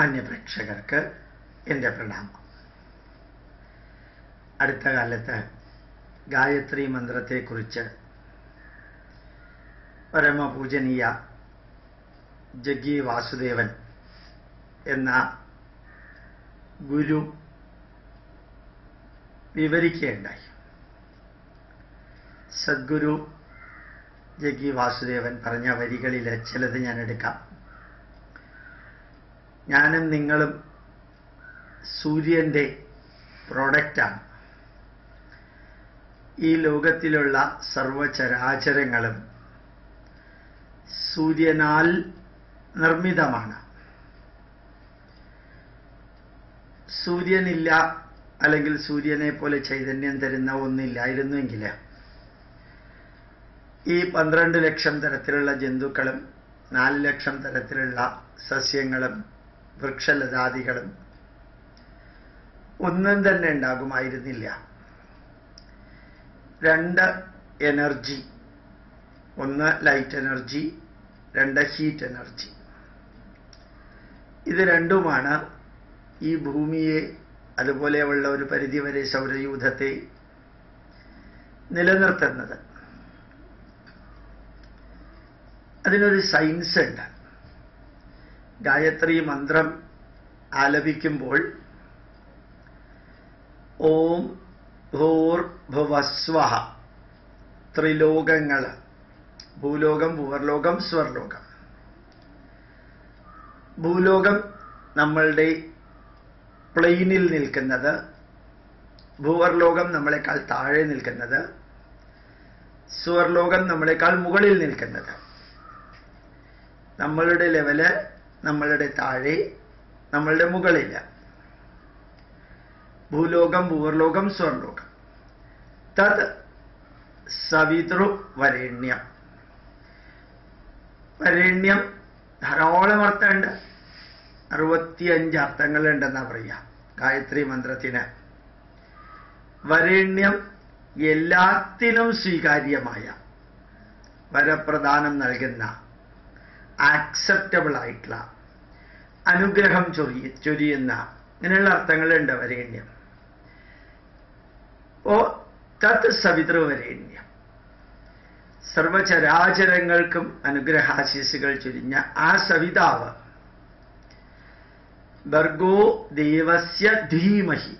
മാന്യപ്രേക്ഷകർക്ക് എന്റെ പ്രണാമം. അടുത്ത കാലത്ത് ഗായത്രി മന്ത്രത്തെക്കുറിച്ച് പരമപൂജനീയ ജഗ്ഗി വാസുദേവൻ എന്ന ഗുരു വിവരിക്കുകയുണ്ടായി. സദ്ഗുരു ജഗ്ഗി വാസുദേവൻ പറഞ്ഞ വരികളിൽ ചിലത് ഞാൻ എടുക്കാം. ഞാനും നിങ്ങളും സൂര്യന്റെ പ്രോഡക്റ്റാണ്. ഈ ലോകത്തിലുള്ള സർവചരാചരങ്ങളും സൂര്യനാൽ നിർമ്മിതമാണ്. സൂര്യനില്ല അല്ലെങ്കിൽ സൂര്യനെ പോലെ ചൈതന്യം തരുന്ന ഒന്നില്ലായിരുന്നുവെങ്കിൽ ഈ പന്ത്രണ്ട് ലക്ഷം തരത്തിലുള്ള ജന്തുക്കളും നാല് ലക്ഷം തരത്തിലുള്ള സസ്യങ്ങളും വൃക്ഷലതാദികളും ഒന്നും തന്നെ ഉണ്ടാകുമായിരുന്നില്ല. രണ്ട് എനർജി ഒന്ന് ലൈറ്റ് എനർജി രണ്ട് ഹീറ്റ് എനർജി. ഇത് രണ്ടുമാണ് ഈ ഭൂമിയെ അതുപോലെയുള്ള ഒരു പരിധിവരെ സൗരയൂഥത്തെ നിലനിർത്തുന്നത്. അതിനൊരു സയൻസ് ഉണ്ട്. ഗായത്രി മന്ത്രം ആലപിക്കുമ്പോൾ ഓം ഭൂർ ഭുവസ്വഹ ത്രിലോകങ്ങൾ ഭൂലോകം ഭൂവർലോകം സ്വർലോകം. ഭൂലോകം നമ്മളുടെ പ്ലെയിനിൽ നിൽക്കുന്നത് ഭൂവർലോകം നമ്മളെക്കാൾ താഴെ നിൽക്കുന്നത് സ്വർലോകം നമ്മളെക്കാൾ മുകളിൽ നിൽക്കുന്നത്. നമ്മളുടെ ലെവൽ നമ്മളുടെ താഴെ നമ്മളുടെ മുകളില്ല. ഭൂലോകം ഭൂവർലോകം സ്വർലോകം. തത് സവിതൃ വരേണ്യം. വരേണ്യം ധാരാളം അർത്ഥമുണ്ട്. അറുപത്തിയഞ്ച് അർത്ഥങ്ങളുണ്ടെന്നാ പറയാ ഗായത്രി മന്ത്രത്തിന്. വരേണ്യം എല്ലാത്തിനും സ്വീകാര്യമായ വരപ്രദാനം നൽകുന്ന ആക്സെപ്റ്റബിൾ ആയിട്ടുള്ള അനുഗ്രഹം ചൊരിയ ചൊരിയുന്ന ഇങ്ങനെയുള്ള അർത്ഥങ്ങളുണ്ട് വരേണ്യം ഓ തത് സവിതൃവരേണ്യം സർവചരാചരങ്ങൾക്കും അനുഗ്രഹാശിസുകൾ ചൊരിഞ്ഞ ആ സവിതാവ് ഭർഗോ ദേവസ്യ ധീമഹി.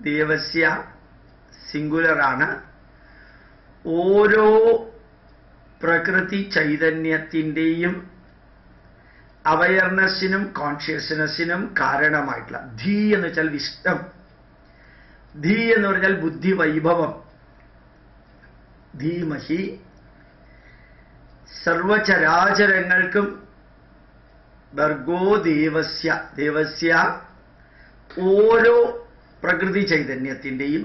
ദേവസ്യ സിംഗുലറാണ് ഓരോ പ്രകൃതി ചൈതന്യത്തിന്റെയും അവയർനെസ്സിനും കോൺഷ്യസ്നെസ്സിനും കാരണമായിട്ടുള്ള ധീ എന്ന് വെച്ചാൽ വിഷ്ടം. ധീ എന്ന് പറഞ്ഞാൽ ബുദ്ധി വൈഭവം. ധീമഹി സർവചരാചരങ്ങൾക്കും ഭർഗോ ദേവസ്യ ദേവസ്യ ഓരോ പ്രകൃതി ചൈതന്യത്തിന്റെയും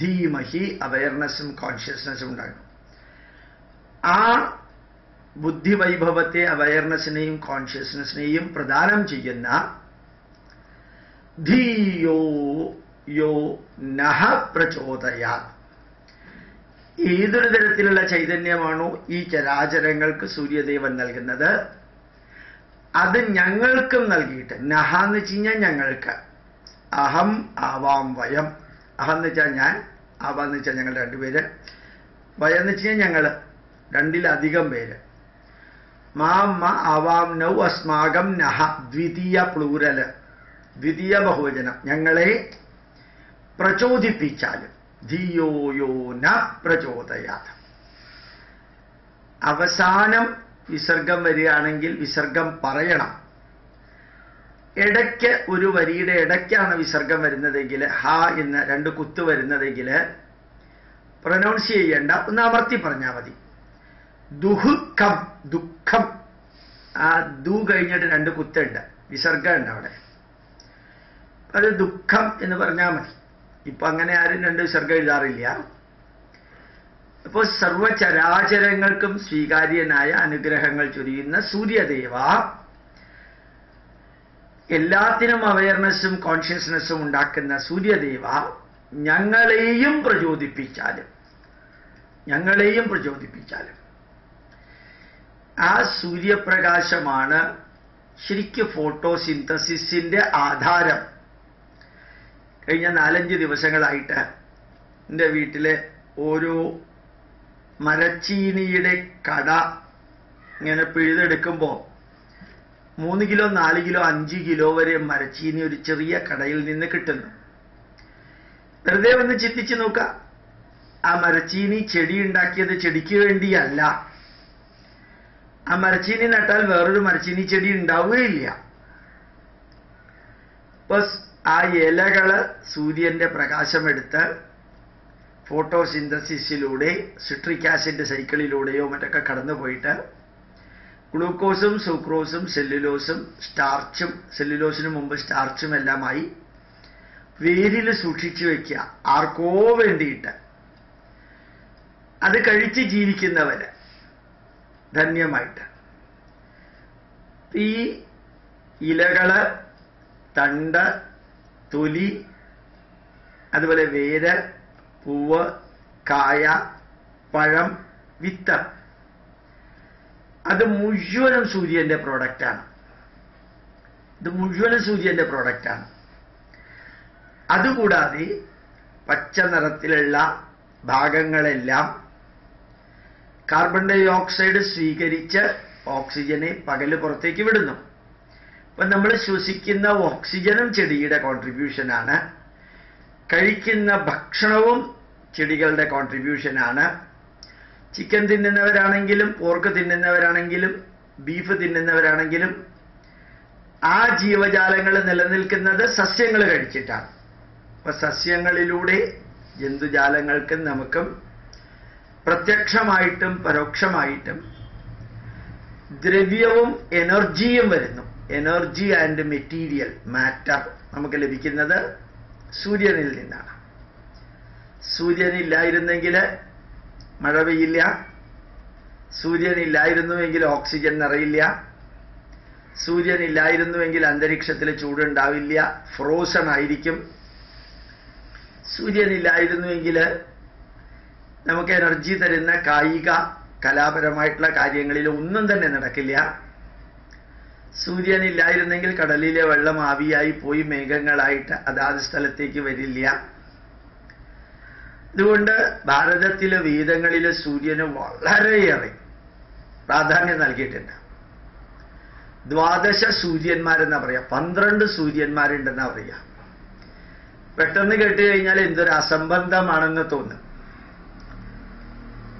ധീമഹി അവയർനെസ്സും കോൺഷ്യസ്നെസ്സും ഉണ്ടാകും. ആ ബുദ്ധിവൈഭവത്തെ അവയർനെസ്സിനെയും കോൺഷ്യസ്നെസ്സിനെയും പ്രദാനം ചെയ്യുന്ന ധീയോ യോ നഹ പ്രചോദയാ. ഏതൊരു തരത്തിലുള്ള ചൈതന്യമാണോ ഈ ചരാചരങ്ങൾക്ക് സൂര്യദേവൻ നൽകുന്നത്? അത് ഞങ്ങൾക്കും നൽകിയിട്ട് നഹ എന്ന് വെച്ച് കഴിഞ്ഞാൽ ഞങ്ങൾക്ക്. അഹം ആവാം വയം. അഹം എന്ന് വെച്ചാൽ ഞാൻ ആവാന്ന് വെച്ചാൽ ഞങ്ങൾ രണ്ടുപേര്. വയം എന്ന് വെച്ച് കഴിഞ്ഞാൽ ഞങ്ങൾ രണ്ടിലധികം പേര്. മാം മ ആവാം നൗ അസ്മാകം നഹ ദ്വിതീയ പ്ലൂരൽ ദ്വിതീയ ബഹുവചനം. ഞങ്ങളെ പ്രചോദിപ്പിച്ചാലും ധിയോയോ ന പ്രചോദയാത്. അവസാനം വിസർഗം വരികയാണെങ്കിൽ വിസർഗം പറയണം. ഇടയ്ക്ക് ഒരു വരിയുടെ ഇടയ്ക്കാണ് വിസർഗം വരുന്നതെങ്കിൽ ഹ എന്ന് രണ്ട് കുത്ത് വരുന്നതെങ്കിൽ പ്രൊനൗൺസ് ചെയ്യേണ്ട ഒന്ന് അമർത്തി പറഞ്ഞാൽ മതി. ദുഹുക്കം ദുഃഖം. ആ ദു കഴിഞ്ഞിട്ട് രണ്ട് കുത്തുണ്ട് വിസർഗമുണ്ട് അവിടെ. അത് ദുഃഖം എന്ന് പറഞ്ഞാൽ മതി. ഇപ്പൊ അങ്ങനെ ആരും രണ്ട് വിസർഗം എഴുതാറില്ല. അപ്പോൾ സർവചരാചരങ്ങൾക്കും സ്വീകാര്യനായ അനുഗ്രഹങ്ങൾ ചൊരിയുന്ന സൂര്യദേവ. എല്ലാത്തിനും അവയർനെസ്സും കോൺഷ്യസ്നെസ്സും ഉണ്ടാക്കുന്ന സൂര്യദേവ ഞങ്ങളെയും പ്രചോദിപ്പിച്ചാലും ഞങ്ങളെയും പ്രചോദിപ്പിച്ചാലും ആ സൂര്യപ്രകാശമാണ് ശരിക്കും ഫോട്ടോസിന്തസിസിന്റെ ആധാരം. കഴിഞ്ഞ നാലഞ്ച് ദിവസങ്ങളായിട്ട് എന്റെ വീട്ടിലെ ഓരോ മരച്ചീനിയുടെ കട ഇങ്ങനെ പിഴുതെടുക്കുമ്പോൾ മൂന്ന് കിലോ നാല് കിലോ അഞ്ച് കിലോ വരെ മരച്ചീനി ഒരു ചെറിയ കടയിൽ നിന്ന് കിട്ടുന്നു. വെറുതെ ഒന്ന് ചിന്തിച്ചു നോക്കുക. ആ മരച്ചീനി ചെടി ഉണ്ടാക്കിയത് ചെടിക്ക് വേണ്ടിയല്ല. ആ മരച്ചീനി നട്ടാൽ വേറൊരു മരച്ചീനി ചെടി ഉണ്ടാവുകയില്ല. അപ്പൊ ആ ഇലകൾ സൂര്യന്റെ പ്രകാശമെടുത്ത് ഫോട്ടോസിന്തസിസിലൂടെ സിട്രിക് ആസിഡ് സൈക്കിളിലൂടെയോ മറ്റൊക്കെ കടന്നു പോയിട്ട് ഗ്ലൂക്കോസും സൂക്രോസും സെല്ലുലോസും സ്റ്റാർച്ചും സെല്ലുലോസിന് മുമ്പ് സ്റ്റാർച്ചും എല്ലാമായി വേരിൽ സൂക്ഷിച്ചു വെക്കുക. ആർക്കോ വേണ്ടിയിട്ട്. അത് കഴിച്ച് ജീവിക്കുന്നവര്. ധന്യമായിട്ട്. ഈ ഇലകൾ തണ്ട് തൊലി അതുപോലെ വേര് പൂവ് കായ പഴം വിത്ത്. അത് മുഴുവനും സൂര്യന്റെ പ്രോഡക്റ്റാണ് ഇത് മുഴുവനും സൂര്യന്റെ പ്രോഡക്റ്റാണ് അതുകൂടാതെ പച്ച നിറത്തിലുള്ള ഭാഗങ്ങളെല്ലാം കാർബൺ ഡൈ ഓക്സൈഡ് സ്വീകരിച്ച് ഓക്സിജനെ പകൽ പുറത്തേക്ക് വിടുന്നു. അപ്പൊ നമ്മൾ ശ്വസിക്കുന്ന ഓക്സിജനും ചെടിയുടെ കോൺട്രിബ്യൂഷനാണ് കഴിക്കുന്ന ഭക്ഷണവും ചെടികളുടെ കോൺട്രിബ്യൂഷനാണ് ചിക്കൻ തിന്നുന്നവരാണെങ്കിലും പോർക്ക് തിന്നുന്നവരാണെങ്കിലും ബീഫ് തിന്നുന്നവരാണെങ്കിലും ആ ജീവജാലങ്ങൾ നിലനിൽക്കുന്നത് സസ്യങ്ങൾ കഴിച്ചിട്ടാണ്. അപ്പൊ സസ്യങ്ങളിലൂടെ ജന്തുജാലങ്ങൾക്കും നമുക്കും പ്രത്യക്ഷമായിട്ടും പരോക്ഷമായിട്ടും ദ്രവ്യവും എനർജിയും വരുന്നു. എനർജി ആൻഡ് മെറ്റീരിയൽ മാറ്റർ നമുക്ക് ലഭിക്കുന്നത് സൂര്യനിൽ നിന്നാണ്. സൂര്യനില്ലായിരുന്നെങ്കിൽ മഴ പെയ്യില്ല. സൂര്യനില്ലായിരുന്നുവെങ്കിൽ ഓക്സിജൻ നിറയില്ല. സൂര്യനില്ലായിരുന്നുവെങ്കിൽ അന്തരീക്ഷത്തിൽ ചൂടുണ്ടാവില്ല. ഫ്രോസൺ ആയിരിക്കും. സൂര്യനില്ലായിരുന്നുവെങ്കിൽ നമുക്ക് എനർജി തരുന്ന കായിക കലാപരമായിട്ടുള്ള കാര്യങ്ങളിൽ ഒന്നും തന്നെ നടക്കില്ല. സൂര്യൻ ഇല്ലായിരുന്നെങ്കിൽ കടലിലെ വെള്ളം ആവിയായി പോയി മേഘങ്ങളായിട്ട് അതാത് സ്ഥലത്തേക്ക് വരില്ല. അതുകൊണ്ട് ഭാരതത്തിലെ വേദങ്ങളിലെ സൂര്യന് വളരെയേറെ പ്രാധാന്യം നൽകിയിട്ടുണ്ട്. ദ്വാദശ സൂര്യന്മാരെന്നാ പറയാ പന്ത്രണ്ട് സൂര്യന്മാരുണ്ടെന്നാ പറയാ. പെട്ടെന്ന് കേട്ട് കഴിഞ്ഞാൽ എന്തൊരു അസംബന്ധമാണെന്ന് തോന്നും.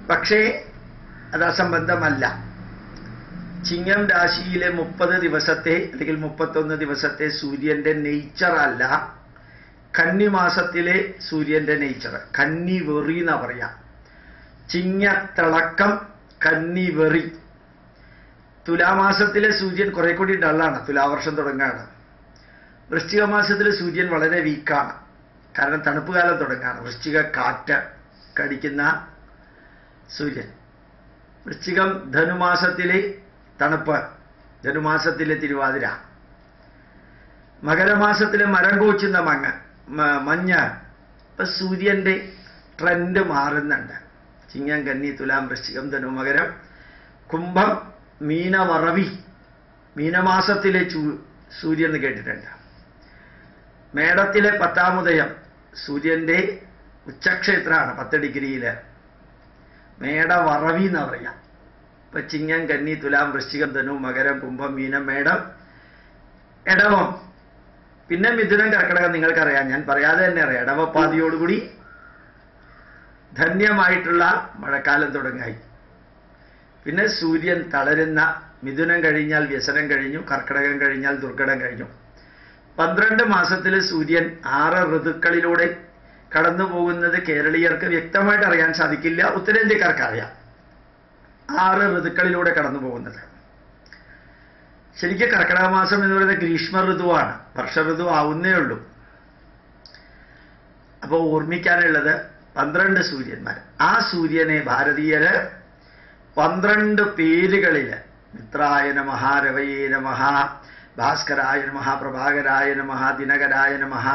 പക്ഷേ അത് അസംബന്ധമല്ല ചിങ്ങം രാശിയിലെ മുപ്പത് ദിവസത്തെ അല്ലെങ്കിൽ മുപ്പത്തൊന്ന് ദിവസത്തെ സൂര്യന്റെ നെയ്ച്ചറല്ല കന്നി മാസത്തിലെ സൂര്യന്റെ നെയ്ച്ചർ കന്നി വെറി എന്നാ പറയാ. ചിങ്ങത്തിളക്കം കന്നി വെറി. തുലാമാസത്തിലെ സൂര്യൻ കുറെ കൂടി ഡള്ളാണ് തുലാവർഷം തുടങ്ങാണ്. വൃശ്ചിക മാസത്തിലെ സൂര്യൻ വളരെ വീക്കാണ് കാരണം തണുപ്പ് കാലം തുടങ്ങാണ്. വൃശ്ചിക കാറ്റ് കടിക്കുന്ന സൂര്യൻ. വൃശ്ചികം ധനുമാസത്തിലെ തണുപ്പ് ധനുമാസത്തിലെ തിരുവാതിര. മകരമാസത്തിലെ മരം കോച്ചുന്ന മങ്ങ മഞ്ഞ്. ഇപ്പൊ സൂര്യന്റെ ട്രെൻഡ് മാറുന്നുണ്ട്. ചിങ്ങം കന്നി തുലാം വൃശ്ചികം ധനു മകരം. കുംഭം മീനവറവി. മീനമാസത്തിലെ ചൂ സൂര്യൻ എന്ന് കേട്ടിട്ടുണ്ട്. മേടത്തിലെ പത്താമുദയം സൂര്യന്റെ ഉച്ചക്ഷേത്രമാണ് പത്ത് ഡിഗ്രിയിൽ മേടവറവി എന്ന് പറയാം. ഇപ്പൊ ചിങ്ങം കന്നി തുലാം വൃശ്ചികം ധനു മകരം കുംഭം മീനം മേടം എടവം. പിന്നെ മിഥുനം കർക്കിടകം നിങ്ങൾക്കറിയാം. ഞാൻ പറയാതെ തന്നെ അറിയാം. ഇടവപ്പാതിയോടുകൂടി ധന്യമായിട്ടുള്ള മഴക്കാലം തുടങ്ങായി. പിന്നെ സൂര്യൻ തളരുന്ന മിഥുനം കഴിഞ്ഞാൽ വ്യസനം കഴിഞ്ഞു കർക്കിടകം കഴിഞ്ഞാൽ ദുർഘടം കഴിഞ്ഞു. പന്ത്രണ്ട് മാസത്തിൽ സൂര്യൻ ആറ് ഋതുക്കളിലൂടെ കടന്നു പോകുന്നത് കേരളീയർക്ക് വ്യക്തമായിട്ട് അറിയാൻ സാധിക്കില്ല. ഉത്തരേന്ത്യക്കാർക്ക് അറിയാം ആറ് ഋതുക്കളിലൂടെ കടന്നു പോകുന്നത്. ശരിക്കും കർക്കിടക മാസം എന്ന് പറയുന്നത് ഗ്രീഷ്മ ഋതുവാണ്. വർഷ ഋതു ആവുന്നേ ഉള്ളൂ. അപ്പോൾ ഓർമ്മിക്കാനുള്ളത് പന്ത്രണ്ട് സൂര്യന്മാർ. ആ സൂര്യനെ ഭാരതീയര് പന്ത്രണ്ട് പേരുകളിൽ മിത്രായ നമഹ രവയേ നമഃ ഭാസ്കരായ നമഃ പ്രഭാകരായ നമഃ ദിനകരായ നമഃ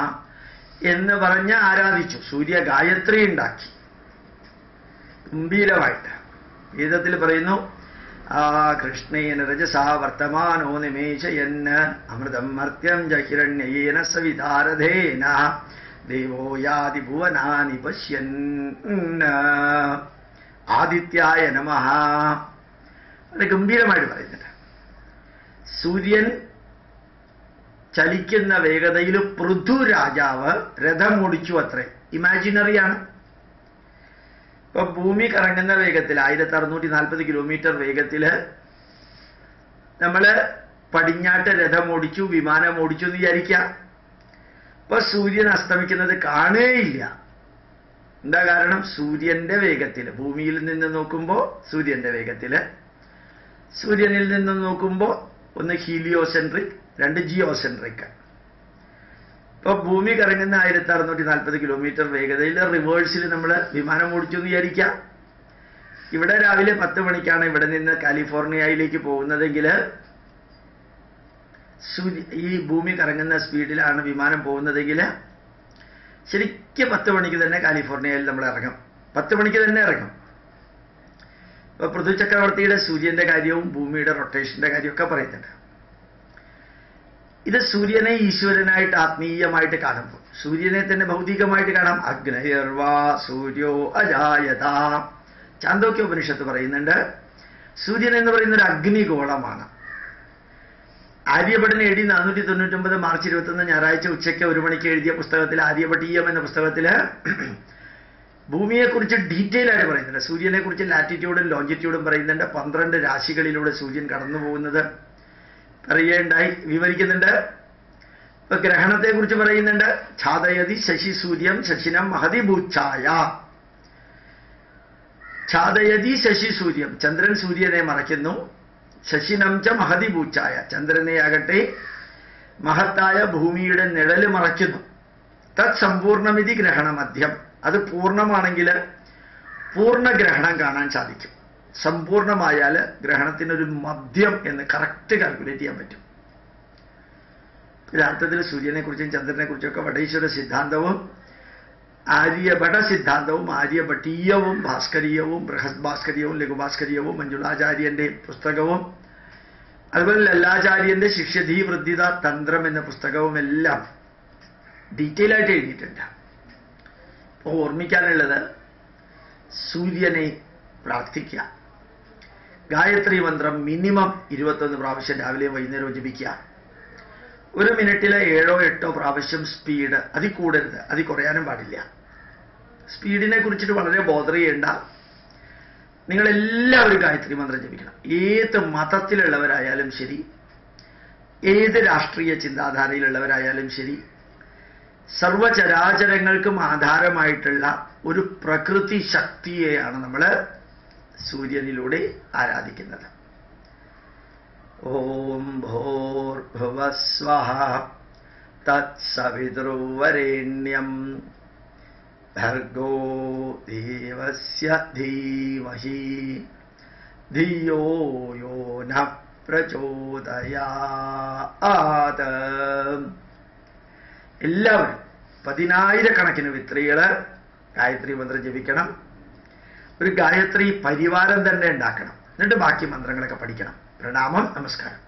എന്ന് പറഞ്ഞ് ആരാധിച്ചു. സൂര്യ ഗായത്രി ഉണ്ടാക്കി. ഗംഭീരമായിട്ട്. വേദത്തിൽ പറയുന്നു ആ കൃഷ്ണേന രജസാ വർത്തമാനോ നിമേശ എന്ന് അമൃതം മർത്യം ജഹിരണ്യേന ഹിരണ്യേന സവിതാരഥേന ദേവോ യാതി ഭുവനാനി പശ്യൻ ആദിത്യായ നമ. അത് ഗംഭീരമായിട്ട് പറയുന്നുണ്ട്. സൂര്യൻ ചലിക്കുന്ന വേഗതയിൽ പൃഥു രാജാവ് രഥം ഓടിച്ചു അത്രേ. ഇമാജിനറിയാണ് ഇപ്പൊ ഭൂമി കറങ്ങുന്ന വേഗത്തിൽ ആയിരത്തി അറുന്നൂറ്റി നാൽപ്പത് കിലോമീറ്റർ വേഗത്തിൽ നമ്മൾ പടിഞ്ഞാട്ട് രഥം ഓടിച്ചു വിമാനം ഓടിച്ചു എന്ന് വിചാരിക്ക. ഇപ്പൊ സൂര്യൻ അസ്തമിക്കുന്നത് കാണുകയില്ല എന്താ കാരണം? സൂര്യന്റെ വേഗത്തിൽ. ഭൂമിയിൽ നിന്ന് നോക്കുമ്പോൾ സൂര്യന്റെ വേഗത്തിൽ സൂര്യനിൽ നിന്ന് നോക്കുമ്പോൾ ഒന്ന് ഹീലിയോസെൻട്രിക് രണ്ട് ജിയോസെൻട്രിക്. ഇപ്പൊ ഭൂമി കറങ്ങുന്ന ആയിരത്തി അറുന്നൂറ്റി നാൽപ്പത് കിലോമീറ്റർ വേഗതയിൽ റിവേഴ്സിൽ നമ്മൾ വിമാനം ഓടിച്ചു വിചാരിക്കാം. ഇവിടെ രാവിലെ പത്ത് മണിക്കാണ് ഇവിടെ നിന്ന് കാലിഫോർണിയയിലേക്ക് പോകുന്നതെങ്കിൽ ഈ ഭൂമി കറങ്ങുന്ന സ്പീഡിലാണ് വിമാനം പോകുന്നതെങ്കിൽ ശരിക്കും പത്ത് മണിക്ക് തന്നെ കാലിഫോർണിയയിൽ നമ്മൾ ഇറങ്ങും. പത്ത് മണിക്ക് തന്നെ ഇറങ്ങും. പൃഥ്വി ചക്രവർത്തിയുടെ സൂര്യന്റെ കാര്യവും ഭൂമിയുടെ റൊട്ടേഷന്റെ കാര്യമൊക്കെ പറയുന്നുണ്ട്. ഇത് സൂര്യനെ ഈശ്വരനായിട്ട് ആത്മീയമായിട്ട് കാണുമ്പോൾ സൂര്യനെ തന്നെ ഭൗതികമായിട്ട് കാണാം. അഗ്നയർവാ സൂര്യോ അജായത. ചാന്തോക്യ ഉപനിഷത്ത് പറയുന്നുണ്ട് സൂര്യൻ എന്ന് പറയുന്ന ഒരു അഗ്നിഗോളമാണ്. ആര്യഭട്ടൻ എഴുതി നാനൂറ്റി തൊണ്ണൂറ്റൊമ്പത് മാർച്ച് ഇരുപത്തൊന്ന് ഞായറാഴ്ച ഉച്ചയ്ക്ക് ഒരു മണിക്ക് എഴുതിയ പുസ്തകത്തിൽ ആര്യഭട്ടീയം എന്ന പുസ്തകത്തിൽ ഭൂമിയെക്കുറിച്ച് ഡീറ്റെയിൽ ആയിട്ട് പറയുന്നുണ്ട്. സൂര്യനെ കുറിച്ച് ലാറ്റിറ്റ്യൂഡും ലോഞ്ചിറ്റ്യൂഡും പറയുന്നുണ്ട്. പന്ത്രണ്ട് രാശികളിലൂടെ സൂര്യൻ കടന്നു പോകുന്നത് പറയുകയുണ്ടായി വിവരിക്കുന്നുണ്ട്. ഇപ്പൊ ഗ്രഹണത്തെ കുറിച്ച് പറയുന്നുണ്ട്. ഛാതയതി ശശി സൂര്യം ശശിനം മഹതി ഭൂച്ഛായ. ഛാതയതി ശശി സൂര്യം. ചന്ദ്രൻ സൂര്യനെ മറയ്ക്കുന്നു. ശശിനം ച മഹതി ചന്ദ്രനെ ആകട്ടെ മഹത്തായ ഭൂമിയുടെ നിഴൽ മറയ്ക്കുന്നു. തത് സമ്പൂർണമിതി ഗ്രഹണമധ്യം. അത് പൂർണമാണെങ്കിൽ പൂർണഗ്രഹണം കാണാൻ സാധിക്കും. സമ്പൂർണമായാൽ ഗ്രഹണത്തിനൊരു മദ്യം എന്ന് കറക്റ്റ് കാൽക്കുലേറ്റ് ചെയ്യാൻ പറ്റും. യഥാർത്ഥത്തിൽ സൂര്യനെക്കുറിച്ചും കുറിച്ചും ചന്ദ്രനെ കുറിച്ചൊക്കെ വടീശ്വര സിദ്ധാന്തവും ആര്യഭട സിദ്ധാന്തവും ആര്യഭട്ടീയവും ഭാസ്കരീയവും ബൃഹത് ഭാസ്കരീയവും ലഘുഭാസ്കരീയവും മഞ്ജുളാചാര്യന്റെ പുസ്തകവും അതുപോലെ ലല്ലാചാര്യന്റെ ശിഷ്യധീവൃദ്ധിത തന്ത്രം എന്ന പുസ്തകവും എല്ലാം ഡീറ്റെയിൽ ആയിട്ട് എഴുതിയിട്ടുണ്ട്. ഓർമ്മിക്കാനുള്ളത് സൂര്യനെ പ്രാർത്ഥിക്കുക. ഗായത്രി മന്ത്രം മിനിമം ഇരുപത്തൊന്ന് പ്രാവശ്യം രാവിലെയും വൈകുന്നേരവും ജപിക്കുക. ഒരു മിനിറ്റിലെ ഏഴോ എട്ടോ പ്രാവശ്യം സ്പീഡ് അതിൽ കൂടരുത് അതിൽ കുറയാനും പാടില്ല. സ്പീഡിനെ കുറിച്ചിട്ട് വളരെ ബോധർ ചെയ്യേണ്ട നിങ്ങളെല്ലാവരും ഗായത്രി മന്ത്രം ജപിക്കണം. ഏത് മതത്തിലുള്ളവരായാലും ശരി ഏത് രാഷ്ട്രീയ ചിന്താധാരയിലുള്ളവരായാലും ശരി സർവചരാചരങ്ങൾക്കും ആധാരമായിട്ടുള്ള ഒരു പ്രകൃതി ശക്തിയെയാണ് നമ്മൾ സൂര്യനിലൂടെ ആരാധിക്കുന്നത്. ഓം ഭോർഭുവസ്വ തത്സവിതൃവരേണ്യം. ഭർഗോ ദേവസ്യ ധീമഹി. ധിയോ യോ ന പ്രചോദയാത് എല്ലാവരും പതിനായിരക്കണക്കിന് വിത്രികൾ ഗായത്രി മന്ത്രം ജപിക്കണം. ഒരു ഗായത്രി പരിവാരം തന്നെ ഉണ്ടാക്കണം. എന്നിട്ട് ബാക്കി മന്ത്രങ്ങളൊക്കെ പഠിക്കണം. പ്രണാമം നമസ്കാരം.